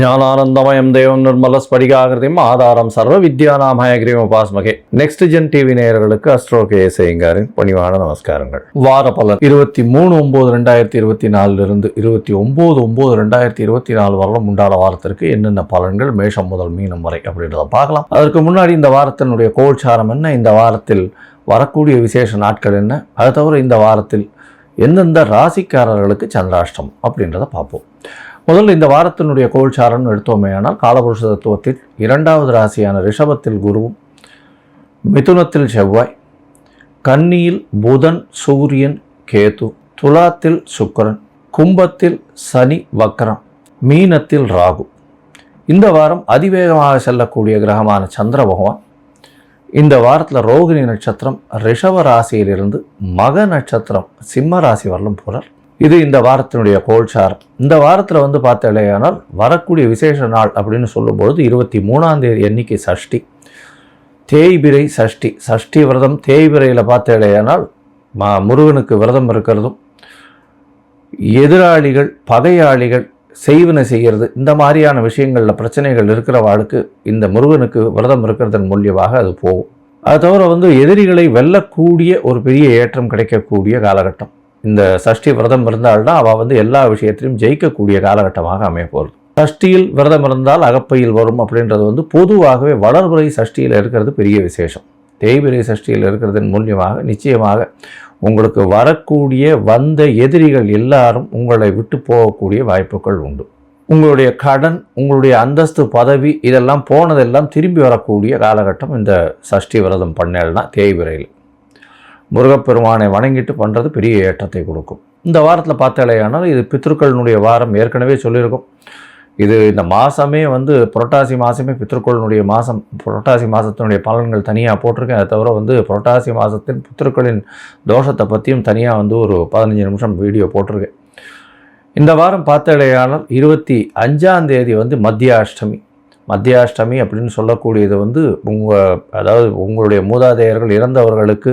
ஞானானந்தமயம் தேவம் நிர்மல ஸ்படிகாகிருதியும் ஆதாரம் சர்வ வித்யானாமயகிரியம் உபாஸ்மகே நெக்ஸ்ட் ஜென் டிவி நேயர்களுக்கு அஸ்ட்ரோ கே பணிவான நமஸ்காரங்கள். வார பலன் இருபத்தி மூணு ஒம்பது ரெண்டாயிரத்தி இருபத்தி நாலுலேருந்து இருபத்தி ஒம்பது ஒம்பது ரெண்டாயிரத்தி இருபத்தி நாலு வருடம் உண்டான வாரத்திற்கு என்னென்ன பலன்கள் மேஷம் முதல் மீனம் வரை அப்படின்றத பார்க்கலாம். அதற்கு முன்னாடி இந்த வாரத்தினுடைய கோல்சாரம் என்ன? இந்த வாரத்தில் வரக்கூடிய விசேஷ நாட்கள் என்ன? அது தவிர இந்த வாரத்தில் எந்தெந்த ராசிக்காரர்களுக்கு சந்திராஷ்டம் அப்படின்றத பார்ப்போம். முதல்ல இந்த வாரத்தினுடைய கோள்சாரம்னு எடுத்தோமே ஆனால் காலபுருஷ தத்துவத்தில் இரண்டாவது ராசியான ரிஷபத்தில் குருவும் மிதுனத்தில் செவ்வாய் கன்னியில் புதன் சூரியன் கேது துலாத்தில் சுக்கரன் கும்பத்தில் சனி வக்ரம் மீனத்தில் ராகு. இந்த வாரம் அதிவேகமாக செல்லக்கூடிய கிரகமான சந்திர பகவான். இந்த வாரத்தில் ரோகிணி நட்சத்திரம் ரிஷப ராசியிலிருந்து மக நட்சத்திரம் சிம்ம ராசி வரலும் போகிறார் இது இந்த வாரத்தினுடைய கோல்சாரம். இந்த வாரத்தில் வந்து பார்த்தாலேயானால் வரக்கூடிய விசேஷ நாள் அப்படின்னு சொல்லும்பொழுது இருபத்தி மூணாம் தேதி எண்ணிக்கை சஷ்டி. தேய்பிரை சஷ்டி. சஷ்டி விரதம் தேய்பிரையில் பார்த்தாலேயானால் மா முருகனுக்கு விரதம் இருக்கிறதும் எதிராளிகள் பகையாளிகள் செய்வன செய்கிறது இந்த மாதிரியான விஷயங்களில் பிரச்சனைகள் இருக்கிறவாளுக்கு இந்த முருகனுக்கு விரதம் இருக்கிறதன் மூலியமாக அது போகும். அது தவிர வந்து எதிரிகளை வெல்லக்கூடிய ஒரு பெரிய ஏற்றம் கிடைக்கக்கூடிய காலகட்டம். இந்த சஷ்டி விரதம் இருந்தால்தான் அவள் வந்து எல்லா விஷயத்திலையும் ஜெயிக்கக்கூடிய காலகட்டமாக அமைய போகிறது சஷ்டியில் விரதம் இருந்தால் அகப்பையில் வரும் அப்படின்றது வந்து பொதுவாகவே வளர்புறை சஷ்டியில் இருக்கிறது பெரிய விசேஷம். தேய்பிரை சஷ்டியில் இருக்கிறதன் மூலியமாக நிச்சயமாக உங்களுக்கு வரக்கூடிய வந்த எதிரிகள் எல்லாரும் உங்களை விட்டு போகக்கூடிய வாய்ப்புகள் உண்டு. உங்களுடைய கடன் உங்களுடைய அந்தஸ்து பதவி இதெல்லாம் போனதெல்லாம் திரும்பி வரக்கூடிய காலகட்டம் இந்த சஷ்டி விரதம் பண்ணேல்னா தேய்பிரையில் முருகப்பெருமானை வணங்கிட்டு பண்ணுறது பெரிய ஏற்றத்தை கொடுக்கும். இந்த வாரத்தில் பார்த்தாலேயானால் இது பித்ருக்களினுடைய வாரம் ஏற்கனவே சொல்லியிருக்கும். இது இந்த மாதமே வந்து புரட்டாசி மாதமே பித்ருக்களினுடைய மாதம் புரட்டாசி மாதத்தினுடைய பலன்கள் தனியாக போட்டிருக்கேன். அதை தவிர வந்து புரட்டாசி மாதத்தின் பித்ருக்களின் தோஷத்தை பற்றியும் தனியாக வந்து ஒரு பதினஞ்சு நிமிஷம் வீடியோ போட்டிருக்கேன். இந்த வாரம் பார்த்தாலேயானால் இருபத்தி அஞ்சாம் தேதி வந்து மத்தியாஷ்டமி. மத்தியாஷ்டமி அப்படின்னு சொல்லக்கூடியது வந்து உங்கள் அதாவது உங்களுடைய மூதாதையர்கள் இறந்தவர்களுக்கு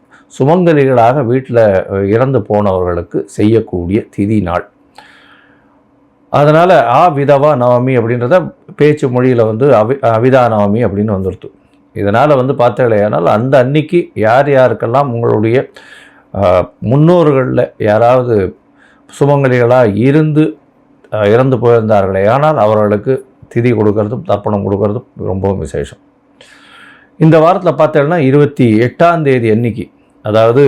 சுமங்கலிகளாக வீட்டில் இறந்து போனவர்களுக்கு செய்யக்கூடிய திதி நாள். அதனால் ஆ விதவா நவமி அப்படின்றத பேச்சு மொழியில் வந்து அவி அவிதா நவமி அப்படின்னு வந்துடுத்து இதனால் வந்து பார்த்தாலேயானால் அந்த அன்னைக்கு யார் யாருக்கெல்லாம் உங்களுடைய முன்னோர்களில் யாராவது சுமங்கலிகளாக இருந்து இறந்து போயிருந்தார்களே ஆனால் அவர்களுக்கு திதி கொடுக்கறதும் தர்ப்பணம் கொடுக்கறதும் ரொம்பவும் விசேஷம். இந்த வாரத்தில் பார்த்தேன்னா இருபத்தி எட்டாம் தேதி அன்னைக்கு அதாவது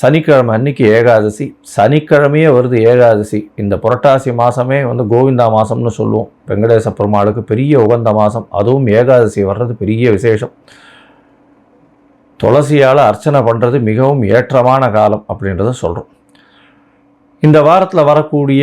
சனிக்கிழமை அன்னைக்கு ஏகாதசி சனிக்கிழமையே வருது ஏகாதசி. இந்த புரட்டாசி மாதமே வந்து கோவிந்தா மாதம்னு சொல்லுவோம். வெங்கடேச பெருமாளுக்கு பெரிய உகந்த மாதம் அதுவும் ஏகாதசி வர்றது பெரிய விசேஷம். துளசியால் அர்ச்சனை பண்ணுறது மிகவும் ஏற்றமான காலம் அப்படின்றத சொல்கிறோம் இந்த வாரத்தில் வரக்கூடிய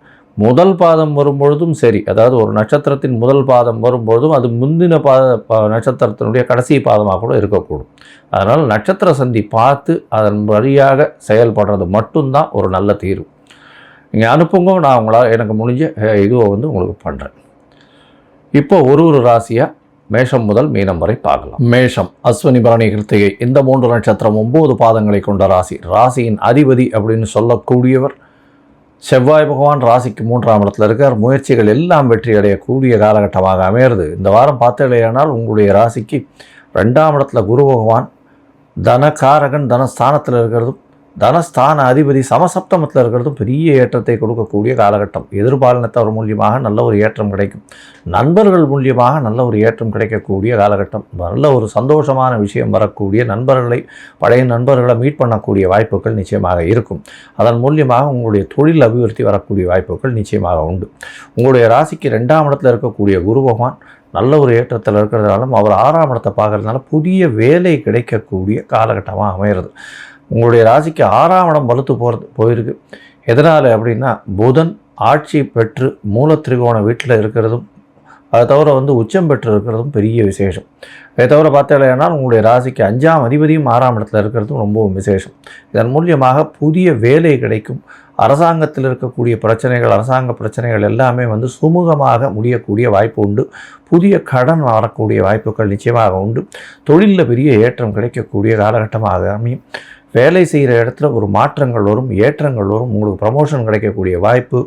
முதல் பாதம் வரும்பொழுதும் சரி. அதாவது ஒரு நட்சத்திரத்தின் முதல் பாதம் வரும்பொழுதும் அது முந்தின பாத நட்சத்திரத்தினுடைய கடைசி பாதமாக கூட இருக்கக்கூடும். அதனால் நட்சத்திர சந்தி பார்த்து அதன் வழியாக செயல்படுறது மட்டும்தான் ஒரு நல்ல தீர்வு. நீங்கள் அனுப்புங்க நான் உங்களால் எனக்கு முடிஞ்ச இதுவை வந்து உங்களுக்கு பண்ணுறேன் இப்போ ஒரு ஒரு ராசியாக மேஷம் முதல் மீனம் வரை பார்க்கலாம். மேஷம் அஸ்வினி பரணி கிருத்திகை இந்த மூன்று நட்சத்திரம் ஒம்பது பாதங்களை கொண்ட ராசி. ராசியின் அதிபதி அப்படின்னு சொல்லக்கூடியவர் செவ்வாய் பகவான் ராசிக்கு மூன்றாம் இடத்துல இருக்கார். முயற்சிகள் எல்லாம் வெற்றி அடையக்கூடிய காலகட்டமாக அமையிறது. இந்த வாரம் பார்த்தீங்களேயானால் உங்களுடைய ராசிக்கு ரெண்டாம் இடத்துல குரு பகவான் தனகாரகன் தனஸ்தானத்தில் இருக்கிறதும் தனஸ்தான அதிபதி சமசப்தமத்தில் இருக்கிறதும் பெரிய ஏற்றத்தை கொடுக்கக்கூடிய காலகட்டம். எதிர்பாலினத்தவர் மூலியமாக நல்ல ஒரு ஏற்றம் கிடைக்கும். நண்பர்கள் மூலியமாக நல்ல ஒரு ஏற்றம் கிடைக்கக்கூடிய காலகட்டம். நல்ல ஒரு சந்தோஷமான விஷயம் வரக்கூடிய நண்பர்களை பழைய நண்பர்களை மீட் பண்ணக்கூடிய வாய்ப்புகள் நிச்சயமாக இருக்கும். அதன் மூலியமாக உங்களுடைய தொழில் அபிவிருத்தி வரக்கூடிய வாய்ப்புகள் நிச்சயமாக உண்டு. உங்களுடைய ராசிக்கு ரெண்டாம் இடத்துல இருக்கக்கூடிய குரு பகவான் நல்ல ஒரு ஏற்றத்தில் இருக்கிறதுனாலும் அவர் ஆறாம் இடத்தை பார்க்கறதுனால புதிய வேலை கிடைக்கக்கூடிய காலகட்டமாக அமையிறது. உங்களுடைய ராசிக்கு ஆறாம் இடம் வலுத்து போகிறது போயிருக்கு. எதனால் அப்படின்னா புதன் ஆட்சி பெற்று மூல திரிகோண வீட்டில் இருக்கிறதும் அதை தவிர வந்து உச்சம் பெற்று இருக்கிறதும் பெரிய விசேஷம். அதை தவிர பார்த்தீங்கன்னா உங்களுடைய ராசிக்கு அஞ்சாம் அதிபதியும் ஆறாம் இடத்துல இருக்கிறதும் ரொம்பவும் விசேஷம். இதன் மூலியமாக புதிய வேலை கிடைக்கும். அரசாங்கத்தில் இருக்கக்கூடிய பிரச்சனைகள் அரசாங்க பிரச்சனைகள் எல்லாமே வந்து சுமூகமாக முடியக்கூடிய வாய்ப்பு உண்டு. புதிய கடன் வரக்கூடிய வாய்ப்புகள் நிச்சயமாக உண்டு. தொழிலில் பெரிய ஏற்றம் கிடைக்கக்கூடிய காலகட்டமாக அமையும். வேலை செய்கிற இடத்துல ஒரு மாற்றங்கள் வரும் ஏற்றங்கள் வரும் உங்களுக்கு ப்ரமோஷன் கிடைக்கக்கூடிய வாய்ப்பு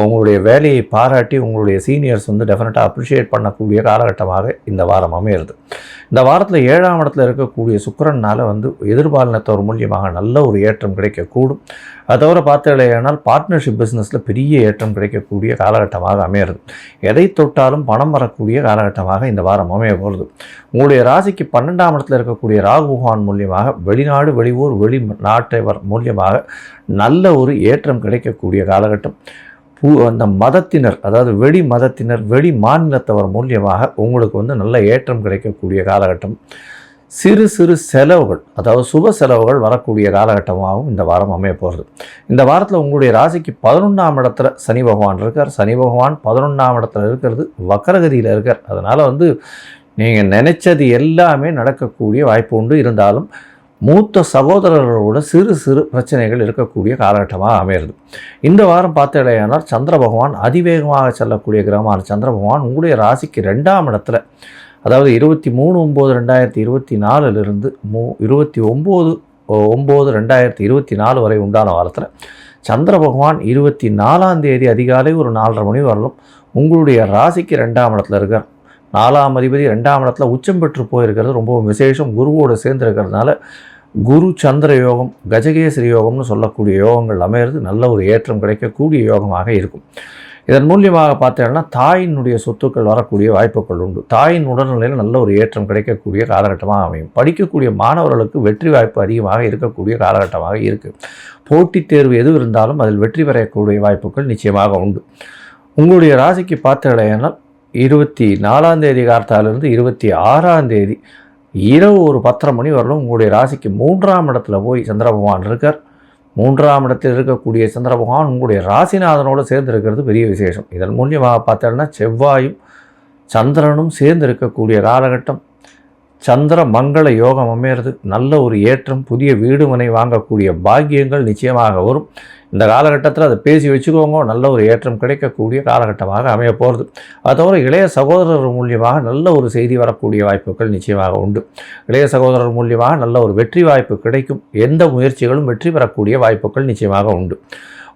உங்களுடைய வேலையை பாராட்டி உங்களுடைய சீனியர்ஸ் வந்து டெஃபினட்டாக அப்ரிஷியேட் பண்ணக்கூடிய காலகட்டமாக இந்த வாரம் அமையிறது. இந்த வாரத்தில் ஏழாம் இடத்துல இருக்கக்கூடிய சுக்கரனால் வந்து எதிர்பாலினத்தவர் மூலியமாக நல்ல ஒரு ஏற்றம் கிடைக்கக்கூடும். அதை தவிர பார்த்தீங்களேனால் பார்ட்னர்ஷிப் பிஸ்னஸில் பெரிய ஏற்றம் கிடைக்கக்கூடிய காலகட்டமாக அமையிறது. எதை தொட்டாலும் பணம் வரக்கூடிய காலகட்டமாக இந்த வாரம் அமைய போகிறது உங்களுடைய ராசிக்கு பன்னெண்டாம் இடத்துல இருக்கக்கூடிய ராகு பகவான் மூலியமாக வெளிநாடு வெளியூர் வெளி நாட்டை மூலியமாக நல்ல ஒரு ஏற்றம் கிடைக்கக்கூடிய காலகட்டம். அந்த மதத்தினர் அதாவது வெளி மதத்தினர் வெளி மாநிலத்தவர் மூலியமாக உங்களுக்கு வந்து நல்ல ஏற்றம் கிடைக்கக்கூடிய காலகட்டம். சிறு சிறு செலவுகள் அதாவது சுப செலவுகள் வரக்கூடிய காலகட்டமாகவும் இந்த வாரம் அமைய போகிறது. இந்த வாரத்தில் உங்களுடைய ராசிக்கு பதினொன்றாம் இடத்துல சனி பகவான் இருக்கார். சனி பகவான் பதினொன்றாம் இடத்துல இருக்கிறது வக்கரகதியில் இருக்கார். அதனால் வந்து நீங்கள் நினச்சது எல்லாமே நடக்கக்கூடிய வாய்ப்பு உண்டு. இருந்தாலும் மூத்த சகோதரர்களோட சிறு சிறு பிரச்சனைகள் இருக்கக்கூடிய காலகட்டமாக அமையிறது. இந்த வாரம் பார்த்தீங்கன்னா சந்திர பகவான் அதிவேகமாக செல்லக்கூடிய கிரகமான சந்திர பகவான் உங்களுடைய ராசிக்கு ரெண்டாம் இடத்துல அதாவது இருபத்தி மூணு ஒம்பது ரெண்டாயிரத்தி இருபத்தி நாலுலேருந்து மூ இருபத்தி ஒம்பது ஒம்பது ரெண்டாயிரத்தி இருபத்தி நாலு வரை உண்டான வாரத்தில் சந்திர பகவான் இருபத்தி நாலாம் தேதி அதிகாலை ஒரு நாலரை மணி வரலும் உங்களுடைய ராசிக்கு ரெண்டாம் இடத்துல இருக்கார். நாலாம் அதிபதி ரெண்டாம் இடத்துல உச்சம் பெற்று போயிருக்கிறது. ரொம்பவும் விசேஷம். குருவோடு சேர்ந்துருக்கிறதுனால குரு சந்திர யோகம் கஜகேசரி யோகம்னு சொல்லக்கூடிய யோகங்கள் அமையிறது நல்ல ஒரு ஏற்றம் கிடைக்கக்கூடிய யோகமாக இருக்கும். இதன் மூலியமாக பார்த்தீங்கன்னா தாயினுடைய சொத்துக்கள் வரக்கூடிய வாய்ப்புகள் உண்டு. தாயின் உடல்நிலையில் நல்ல ஒரு ஏற்றம் கிடைக்கக்கூடிய காலகட்டமாக அமையும். படிக்கக்கூடிய மாணவர்களுக்கு வெற்றி வாய்ப்பு அதிகமாக இருக்கக்கூடிய காலகட்டமாக இருக்குது போட்டித் தேர்வு எது இருந்தாலும் அதில் வெற்றி பெறக்கூடிய வாய்ப்புகள் நிச்சயமாக உண்டு. உங்களுடைய ராசிக்கு பார்த்தீங்கன்னா இருபத்தி நாலாம் தேதி கார்த்தாலிருந்து இருபத்தி ஆறாம் தேதி இரவு ஒரு பத்தரை மணி வரலும் உங்களுடைய ராசிக்கு மூன்றாம் இடத்துல போய் சந்திர பகவான் இருக்கார். மூன்றாம் இடத்தில் இருக்கக்கூடிய சந்திர பகவான் உங்களுடைய ராசிநாதனோடு சேர்ந்து இருக்கிறது பெரிய விசேஷம். இதன் மூலியமாக பார்த்தோன்னா செவ்வாயும் சந்திரனும் சேர்ந்து இருக்கக்கூடிய காலகட்டம். சந்திர மங்கள யோகம் அமையிறது நல்ல ஒரு ஏற்றம் புதிய வீடு மனை வாங்கக்கூடிய பாக்கியங்கள் நிச்சயமாக வரும். இந்த காலகட்டத்தில் அதை பேசி வச்சுக்கோங்க நல்ல ஒரு ஏற்றம் கிடைக்கக்கூடிய காலகட்டமாக அமைய போகிறது அது தவிர இளைய சகோதரர் மூலியமாக நல்ல ஒரு செய்தி வரக்கூடிய வாய்ப்புகள் நிச்சயமாக உண்டு. இளைய சகோதரர் மூலியமாக நல்ல ஒரு வெற்றி வாய்ப்பு கிடைக்கும். எந்த முயற்சிகளும் வெற்றி பெறக்கூடிய வாய்ப்புகள் நிச்சயமாக உண்டு.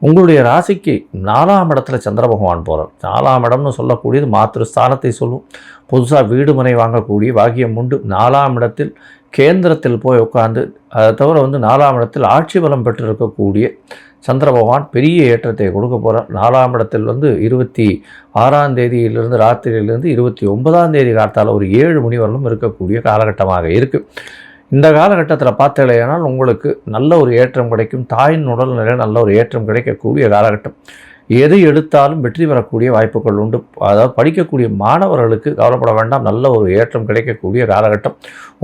உங்களுடைய ராசிக்கு நாலாம் இடத்துல சந்திர பகவான் போகிறார் நாலாம் இடம்னு சொல்லக்கூடியது மாத்திருஸ்தானத்தை சொல்லும். புதுசாக வீடு மனை வாங்கக்கூடிய பாகியம் உண்டு. நாலாம் இடத்தில் கேந்திரத்தில் போய் உட்காந்து அதை தவிர வந்து நாலாம் இடத்தில் ஆட்சி பலம் பெற்றிருக்கக்கூடிய சந்திர பகவான் பெரிய ஏற்றத்தை கொடுக்க போகிறார் நாலாம் இடத்தில் வந்து இருபத்தி ஆறாம் தேதியிலிருந்து ராத்திரியிலிருந்து இருபத்தி ஒன்பதாம் தேதி காலத்தால் ஒரு ஏழு மணி வரலும் இருக்கக்கூடிய காலகட்டமாக இருக்குது இந்த காலகட்டத்தில் பார்த்தலையானால் உங்களுக்கு நல்ல ஒரு ஏற்றம் கிடைக்கும். தாயின் உடல்நிலையில் நல்ல ஒரு ஏற்றம் கிடைக்கக்கூடிய காலகட்டம். எது எடுத்தாலும் வெற்றி பெறக்கூடிய வாய்ப்புகள் உண்டு. அதாவது படிக்கக்கூடிய மாணவர்களுக்கு கவலைப்பட வேண்டாம். நல்ல ஒரு ஏற்றம் கிடைக்கக்கூடிய காலகட்டம்.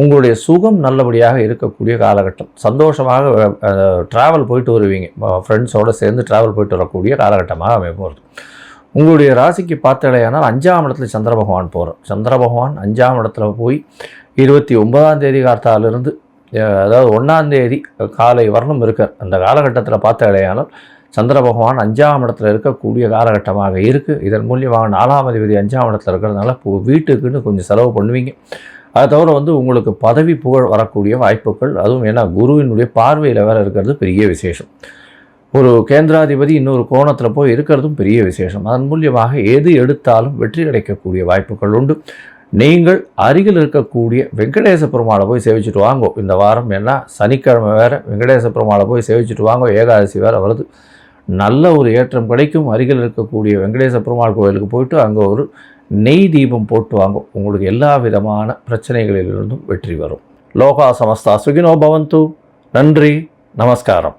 உங்களுடைய சுகம் நல்லபடியாக இருக்கக்கூடிய காலகட்டம். சந்தோஷமாக ட்ராவல் போயிட்டு வருவீங்க. ஃப்ரெண்ட்ஸோடு சேர்ந்து ட்ராவல் போயிட்டு வரக்கூடிய காலகட்டமாக அமைப்போம் உங்களுடைய ராசிக்கு பார்த்தலையானால் அஞ்சாம் இடத்துல சந்திர பகவான் போகிறோம் சந்திர பகவான் அஞ்சாம் இடத்துல போய் இருபத்தி ஒன்பதாம் தேதி காலத்தாலிருந்து அதாவது ஒன்றாந்தேதி காலை வரணும் இருக்கார் அந்த காலகட்டத்தில் பார்த்த இடையானால் சந்திர பகவான் அஞ்சாம் இடத்துல இருக்கக்கூடிய காலகட்டமாக இருக்குது இதன் மூலியமாக நாலாம் அதிபதி அஞ்சாம் இடத்துல இருக்கிறதுனால இப்போ வீட்டுக்குன்னு கொஞ்சம் செலவு பண்ணுவீங்க. அதை தவிர வந்து உங்களுக்கு பதவி புகழ் வரக்கூடிய வாய்ப்புகள் அதுவும் ஏன்னா குருவினுடைய பார்வையில் வேறு இருக்கிறது பெரிய விசேஷம். ஒரு கேந்திராதிபதி இன்னொரு கோணத்தில் போய் இருக்கிறதும் பெரிய விசேஷம். அதன் மூலியமாக எது எடுத்தாலும் வெற்றி கிடைக்கக்கூடிய வாய்ப்புகள் உண்டு. நீங்கள் அருகில் இருக்கக்கூடிய வெங்கடேச பெருமாளை போய் சேவிச்சுட்டு வாங்கோ. இந்த வாரம் என்ன? சனிக்கிழமை வேறு வெங்கடேச பெருமாளை போய் சேவிச்சுட்டு வாங்கோ. ஏகாதசி வேறு வருது. நல்ல ஒரு ஏற்றம் கிடைக்கும். அருகில் இருக்கக்கூடிய வெங்கடேச பெருமாள் கோயிலுக்கு போயிட்டு அங்கே ஒரு நெய் தீபம் போட்டு வாங்கும் உங்களுக்கு எல்லா விதமான பிரச்சனைகளிலிருந்தும் வெற்றி வரும். லோகா சமஸ்தா சுகினோ பவந்து. நன்றி. நமஸ்காரம்.